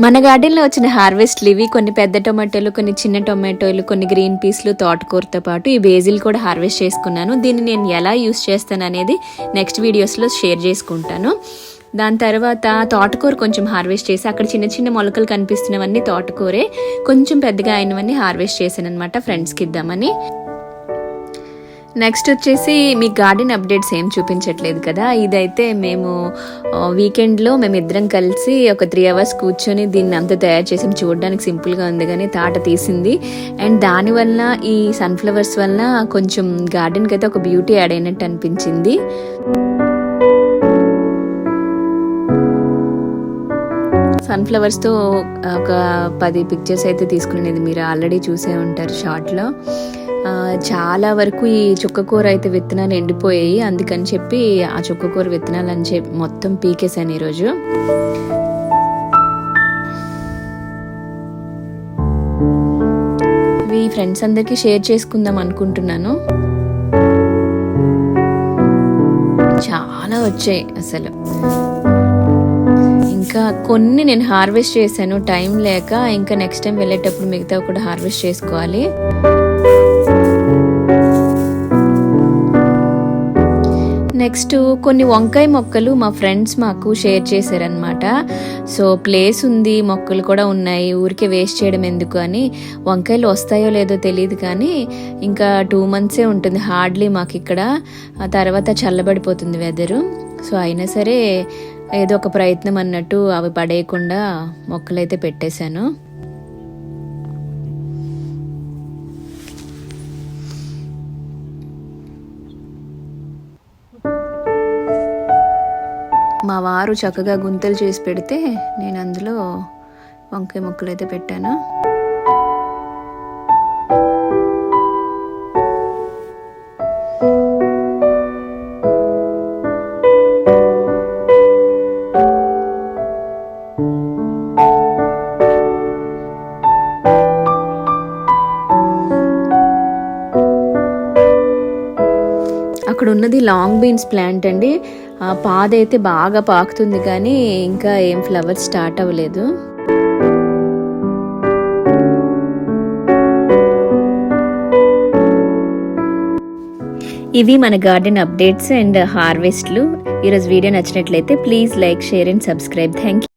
మన గార్డెన్లో వచ్చిన హార్వెస్ట్లు ఇవి కొన్ని పెద్ద టొమాటోలు కొన్ని చిన్న టొమాటోలు కొన్ని గ్రీన్ పీస్లు తోటకూరతో పాటు ఈ బేజిల్ కూడా హార్వెస్ట్ చేసుకున్నాను. దీన్ని నేను ఎలా యూస్ చేస్తాను అనేది నెక్స్ట్ వీడియోస్లో షేర్ చేసుకుంటాను. దాని తర్వాత తోటకూర కొంచెం హార్వెస్ట్ చేసి అక్కడ చిన్న చిన్న మొలకలు కనిపిస్తున్నవన్నీ తోటకూరే కొంచెం పెద్దగా అయినవన్నీ హార్వెస్ట్ చేశాను అనమాట ఫ్రెండ్స్కి ఇద్దామని. నెక్స్ట్ వచ్చేసి మీ గార్డెన్ అప్డేట్స్ ఏం చూపించట్లేదు కదా? ఇదైతే మేము వీకెండ్లో మేము ఇద్దరం కలిసి ఒక త్రీ అవర్స్ కూర్చొని దీన్ని అంతా తయారు చేసి చూడడానికి సింపుల్గా ఉంది కానీ తాట తీసింది. అండ్ దానివల్ల ఈ సన్ఫ్లవర్స్ వల్ల కొంచెం గార్డెన్కి అయితే ఒక బ్యూటీ యాడ్ అయినట్టు అనిపించింది. సన్ఫ్లవర్స్తో ఒక పది పిక్చర్స్ అయితే తీసుకునేది మీరు ఆల్రెడీ చూసే ఉంటారు షార్ట్లో. చాలా వరకు ఈ చుక్కకూర అయితే విత్తనాలు ఎండిపోయాయి. అందుకని చెప్పి ఆ చుక్కకూర విత్తనాలు అని చెప్పి మొత్తం పీకేశాను ఈరోజు. ఇవి ఫ్రెండ్స్ అందరికీ షేర్ చేసుకుందాం అనుకుంటున్నాను. చాలా వచ్చాయి అసలు. ఇంకా కొన్ని నేను హార్వెస్ట్ చేశాను. టైం లేక ఇంకా నెక్స్ట్ టైం వెళ్ళేటప్పుడు మిగతా కూడా హార్వెస్ట్ చేసుకోవాలి. నెక్స్ట్ కొన్ని వంకాయ మొక్కలు మా ఫ్రెండ్స్ మాకు షేర్ చేశారనమాట సో ప్లేస్ ఉంది మొక్కలు కూడా ఉన్నాయి ఊరికే వేస్ట్ చేయడం ఎందుకు అని. వంకాయలు వస్తాయో లేదో తెలియదు కానీ ఇంకా టూ మంత్సే ఉంటుంది హార్డ్లీ మాకు ఇక్కడ. ఆ తర్వాత చల్లబడిపోతుంది వెదరు సో అయినా సరే ఏదో ఒక ప్రయత్నం అన్నట్టు అవి పడేయకుండా మొక్కలైతే పెట్టేశాను. మా వారు చక్కగా గుంతలు చేసి పెడితే నేను అందులో వంకాయ ముక్కలు అయితే పెట్టాను. అక్కడ ఉన్నది లాంగ్ బీన్స్ ప్లాంట్ అండి. ఆ అయితే బాగా పాకుతుంది కానీ ఇంకా ఏం ఫ్లవర్స్ స్టార్ట్ అవ్వలేదు. ఇవి మన గార్డెన్ అప్డేట్స్ అండ్ హార్వెస్ట్లు ఈరోజు వీడియో నచ్చినట్లయితే please like share and subscribe thank you